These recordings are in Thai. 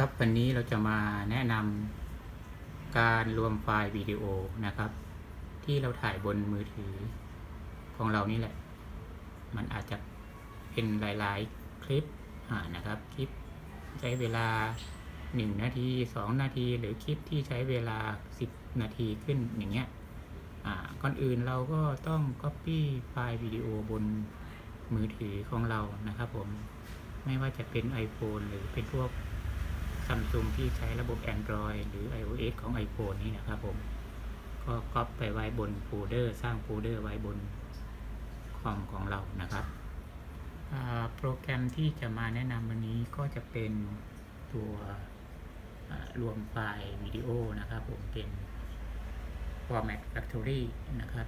ครับวันนี้เราจะมาแนะนำการรวมไฟล์วิดีโอนะครับ ที่เราถ่ายบนมือถือของเรานี่แหละ มันอาจจะเป็นหลาย ๆ คลิปนะครับคลิปใช้เวลา 1 นาที 2 นาที หรือคลิปที่ใช้เวลา 10 นาทีขึ้นอย่างเงี้ยอ่าก่อนอื่นเราก็ต้อง Copy ไฟล์วิดีโอบนมือถือของเรานะครับผมไม่ว่าจะเป็น iPhone หรือเป็นพวก ซัมซุงที่ใช้ระบบ Android หรือ iOS ของ iPhone นี่นะครับผม ก็ก๊อปไปไว้บนโฟลเดอร์สร้างโฟลเดอร์ไว้บนคอมของเรานะครับ โปรแกรมที่จะมาแนะนำวันนี้ก็จะเป็นตัวรวมไฟล์วิดีโอนะครับผมเป็น Format Factory นะครับ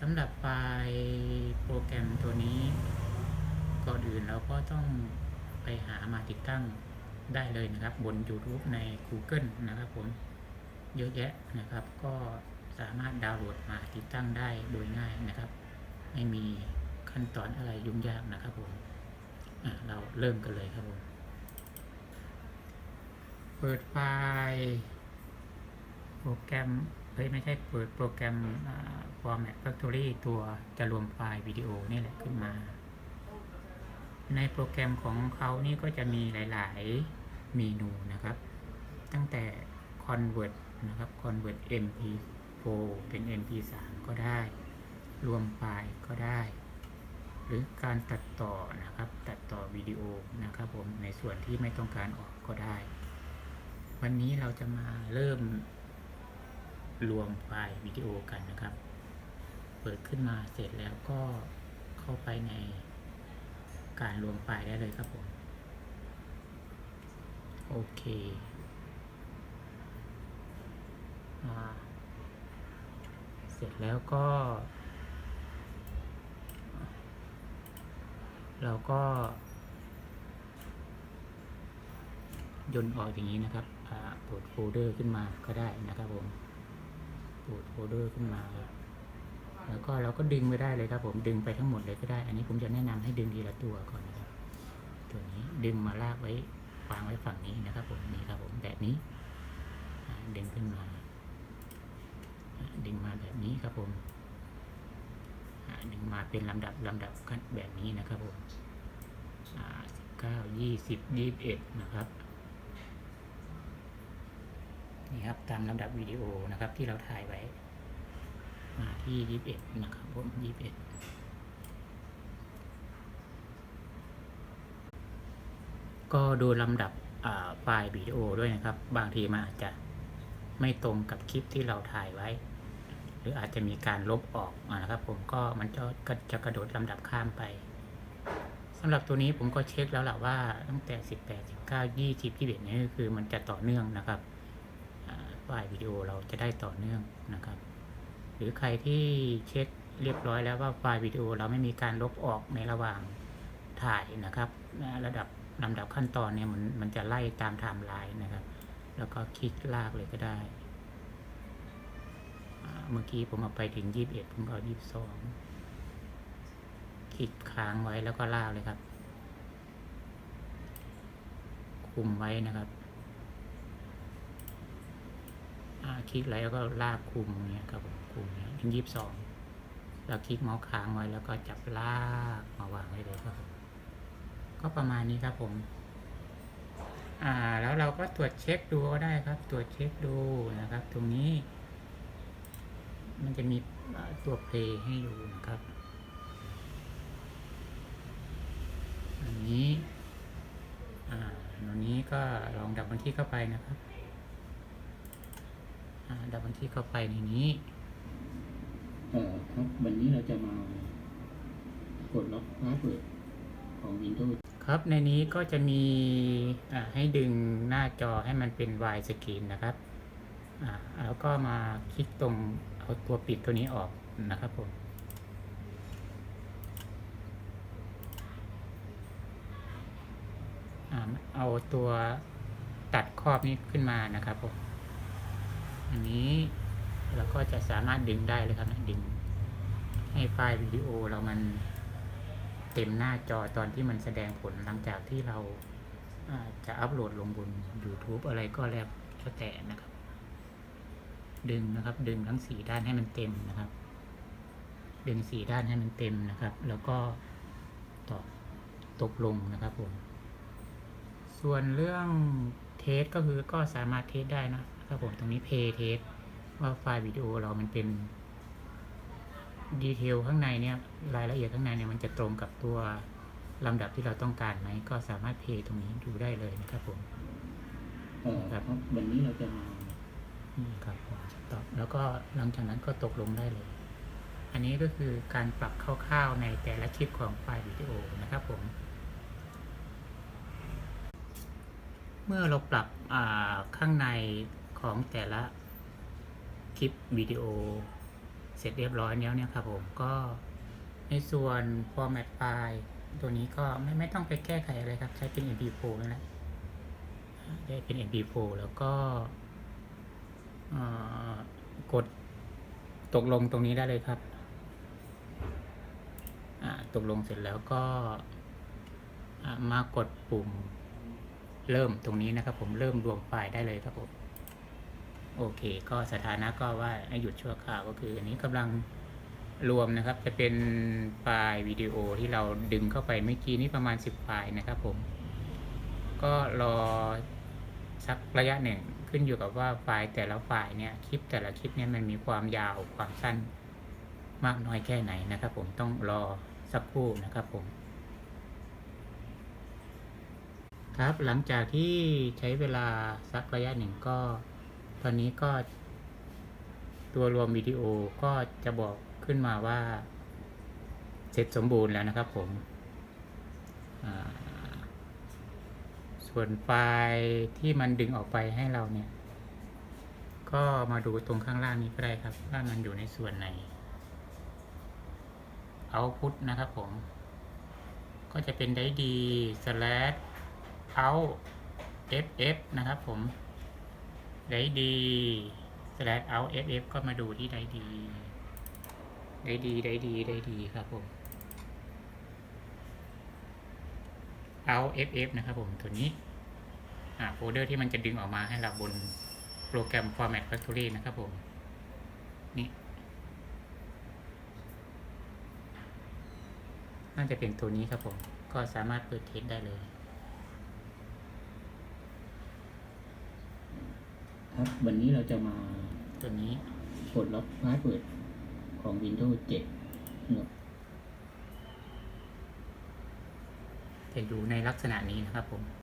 สำหรับไฟล์โปรแกรมตัวนี้ ก่อนอื่นเราก็ต้องไปหามาติดตั้ง ได้เลยนะครับ บน YouTube ใน Google นะครับผมเยอะแยะนะครับ ก็สามารถดาวน์โหลดมาติดตั้งได้โดยง่ายนะครับ ไม่มีขั้นตอนอะไรยุ่งยากนะครับผมเราเริ่มกันเลยครับผม เปิดไฟล์โปรแกรมเฮ้ยไม่ใช่เปิดโปรแกรมอ่า Format Factory ตัวจะรวมไฟล์วิดีโอนี่แหละขึ้นมา ในโปรแกรมของเขานี่ก็จะมีหลาย ๆ เมนูนะครับ ตั้งแต่ convert นะครับ convert mp4 เป็น mp3 ก็ได้ รวมไฟล์ก็ได้ หรือการตัดต่อนะครับ ตัดต่อวิดีโอนะครับผม ในส่วนที่ไม่ต้องการออกก็ได้ วันนี้เราจะมาเริ่มรวมไฟล์วิดีโอกันนะครับ เปิดขึ้นมาเสร็จแล้วก็เข้าไปใน การรวมไฟล์ได้เลยครับผม โอเคอเสร็จแล้วก็ เราก็ยนออกอย่างนี้นะครับอ่าเปิดโฟลเดอร์ขึ้นมาก็ได้นะครับผมเปิดโฟลเดอร์ขึ้นมา แล้วก็เราก็ดึงไปได้เลยครับ ผมดึงไปทั้งหมดเลยก็ได้ อันนี้ผมจะแนะนำให้ดึงทีละตัวก่อนนะครับ ตัวนี้ดึงมาลากไว้วางไว้ฝั่งนี้นะครับ ผมนี่ครับผมแบบนี้ดึงขึ้นมา ดึงมาแบบนี้ครับผมดึงมาเป็นลำดับลำดับขั้นแบบนี้นะครับผมสิบเก้ายี่สิบยี่สิบเอ็ดนะครับนี่ครับตามลำดับวิดีโอนะครับที่เราถ่ายไว้ มาที่ยี่สิบเอ็ดนะครับผมยี่สิบเอ็ดก็ดูลำดับไฟล์วิดีโอด้วยนะครับ บางทีมันอาจจะไม่ตรงกับคลิปที่เราถ่ายไว้ หรืออาจจะมีการลบออกอนะครับ ผมก็มันจะก็จะกระโดดลำดับข้ามไปสำหรับตัวนี้ผมก็เช็คแล้วแหละว่าตั้งแต่ 18 19 20 21นี่คือมันจะต่อเนื่องนะครับไฟล์วิดีโอเราจะได้ต่อเนื่องนะครับ หรือใครที่เช็คเรียบร้อยแล้วว่าไฟล์วิดีโอเราไม่มีการลบออกในระหว่างถ่ายนะครับ ระดับลำดับขั้นตอนเนี่ยมันมันจะไล่ตามไทม์ไลน์นะครับ แล้วก็คลิกลากเลยก็ได้ เมื่อกี้ผมเอาไปถึงยี่สิบเอ็ดผมก็เอายี่สิบสองคลิกค้างไว้แล้วก็ลากเลยครับ คุมไว้นะครับ อ่า คลิกแล้วก็ลากคุมเนี่ยครับผมคุมเนี่ยยี่สิบสองแล้วคลิกเมาส์ค้างไว้แล้วก็จับลากมาวางไว้เลยครับก็ประมาณนี้ครับผม อ่า แล้วเราก็ตรวจเช็คดูก็ได้ครับ ตรวจเช็คดูนะครับ ตรงนี้ มันจะมีตัวเพลย์ให้อยู่นะครับ อันนี้ อ่าตรงนี้ก็ลองดับบันที่เข้าไปนะครับ ดับบันที่เข้าไปในนี้เอ่อครับวันนี้เราจะมากดล็อกพาสเวิร์ดของ Windows ครับในนี้ก็จะมีอ่าให้ดึงหน้าจอให้มันเป็น wide screen นะครับอ่าแล้วก็มาคลิกตรงเอาตัวปิดตัวนี้ออกนะครับผมอ่าเอาตัวตัดครอบนี้ขึ้นมานะครับผม อันนี้เราก็จะสามารถดึงได้เลยครับนี่ยดึง ให้ไฟล์วิดีโอเรามันเต็มหน้าจอตอนที่มันแสดงผลหลังจากที่เราจะอัปโหลดลงบน YouTube อะไรก็แล้วแต่นะครับ ดึงนะครับ ดึงทั้งสี่ด้านให้มันเต็มนะครับ ดึงสี่ด้านให้มันเต็มนะครับ แล้วก็ต่อตกลงนะครับผม ส่วนเรื่องเทสก็คือก็สามารถเทสได้นะ ครับผมตรงนี้เพย์เทสว่าไฟล์วิดีโอเรามันเป็นดีเทลข้างในเนี่ยรายละเอียดข้างในเนี่ยมันจะตรงกับตัวลำดับที่เราต้องการไหม ก็สามารถเพย์ตรงนี้ดูได้เลยนะครับผมเอ่อครับวันนี้เราจะมานี่ครับผมตอบแล้วก็หลังจากนั้นก็ตกลงได้เลย อันนี้ก็คือการปรับคร่าวๆในแต่ละคลิปของไฟล์วิดีโอนะครับผม เมื่อเราปรับอ่าข้างใน ของแต่ละคลิปวิดีโอ เสร็จเรียบร้อยแล้วเนี่ยครับผมก็ในส่วน format ไฟล์ตัวนี้ก็ไม่ไม่ต้องไปแก้ไขอะไรครับ ใช้เป็น MP4 นั่นแหละได้เป็น MP4 แล้วก็กดตกลงตรงนี้ได้เลยครับตกลงเสร็จแล้วก็มากดปุ่มเริ่มตรงนี้นะครับผมเริ่มรวมไฟล์ได้เลยครับผม โอเค ก็สถานะก็ว่าให้หยุดชั่วคราวก็คือ อันนี้กำลังรวมนะครับ จะเป็นไฟล์วิดีโอที่เราดึงเข้าไปเมื่อกี้นี้ประมาณ 10ไฟล์นะครับผม ก็รอสักระยะหนึ่งขึ้นอยู่กับว่าไฟล์แต่ละไฟล์เนี่ยคลิปแต่ละคลิปเนี่ยมันมีความยาวความสั้นมากน้อยแค่ไหนนะครับ ผมต้องรอสักครู่นะครับผม ครับหลังจากที่ใช้เวลาสักระยะหนึ่งก็ ตอนนี้ก็ ตัวรวมวิดีโอก็จะบอกขึ้นมาว่า เสร็จสมบูรณ์แล้วนะครับผมส่วนไฟล์ที่มันดึงออกไปให้เราเนี่ย ก็มาดูตรงข้างล่างนี้ก็ได้ครับ ว่ามันอยู่ในส่วนไหน output นะครับผม ก็จะเป็นได้ดี slash out ff นะครับผม ไดดี slash out ff ก็มาดูที่ไดดีไดดีไดดีไดดีครับผม out ff นะครับผมตัวนี้อ่าโฟลเดอร์ที่มันจะดึงออกมาให้เราบนโปรแกรม format factory นะครับผม นี่ น่าจะเป็นตัวนี้ครับผม ก็สามารถเปิดเทสได้เลย ครับ วันนี้เราจะมาตัวนี้ปลดล็อกพาสเวิร์ดของ Windows 7นะจะอยู่ในลักษณะนี้นะครับผม